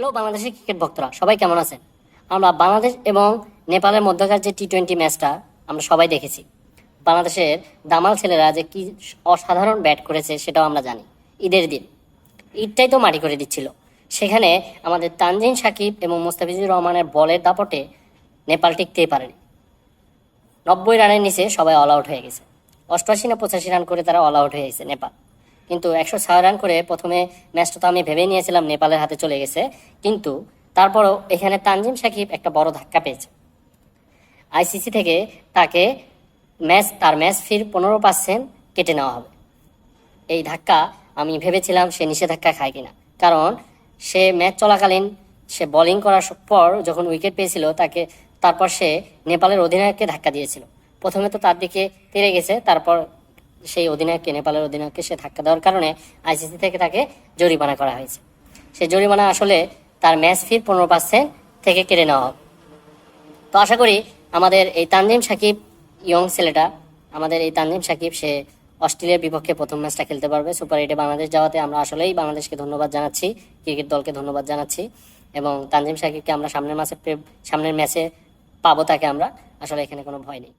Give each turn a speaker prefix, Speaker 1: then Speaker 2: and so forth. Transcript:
Speaker 1: Hello বাংলাদেশের cricket ভক্তরা, সবাই কেমন আছেন? আমরা বাংলাদেশ এবং নেপালের মধ্যকার যে টি টোয়েন্টি ম্যাচটা আমরা সবাই দেখেছি। বাংলাদেশের দামাল ছেলেরা যে কি অসাধারণ ব্যাট করেছে সেটাও আমরা জানি। ঈদের দিন। ঈদটাই তো মাটি করে দিচ্ছিল। সেখানে আমাদের তানজিন সাকিব এবং মোস্তাফিজুর রহমানের বলের দাপটে নেপাল টিকতেই পারেনি। নব্বই রানের নিচে সবাই অল আউট হয়ে গেছে। অষ্টআশি না পঁচাশি রান করে তারা অল আউট হয়ে গেছে নেপাল। কিন্তু একশো ছয় রান করে প্রথমে ম্যাচটা তো আমি ভেবে নিয়েছিলাম নেপালের হাতে চলে গেছে। কিন্তু তারপরও এখানে তানজিম সাকিব একটা বড় ধাক্কা পেয়েছে। আইসিসি থেকে তাকে ম্যাচ তার ম্যাচ ফির পনেরো পার্সেন্ট কেটে নেওয়া হবে। এই ধাক্কা আমি ভেবেছিলাম সে নিষেধাজ্ঞা খায় কিনা। কারণ সে ম্যাচ চলাকালীন সে বোলিং করার পর যখন উইকেট পেয়েছিল, তাকে, তারপর সে নেপালের অধিনায়ককে ধাক্কা দিয়েছিল। প্রথমে তো তার দিকে তেরে গেছে, তারপর সেই অধিনায়ককে, নেপালের অধিনায়ককে সে ধাক্কা দেওয়ার কারণে আইসিসি থেকে তাকে জরিমানা করা হয়েছে। সে জরিমানা আসলে তার ম্যাচ ফির পনেরো পার্সেন্ট থেকে কেটে নেওয়া হবে তো আশা করি আমাদের এই তানজিম সাকিব ইয়ং ছেলেটা, আমাদের এই তানজিম সাকিব, সে অস্ট্রেলিয়ার বিপক্ষে প্রথম ম্যাচটা খেলতে পারবে। সুপার এইটে বাংলাদেশ যাওয়াতে আমরা আসলেই বাংলাদেশকে ধন্যবাদ জানাচ্ছি, ক্রিকেট দলকে ধন্যবাদ জানাচ্ছি এবং তানজিম সাকিবকে আমরা সামনের মাসে সামনের ম্যাচে পাবো তাকে আমরা। আসলে এখানে কোনো ভয় নেই।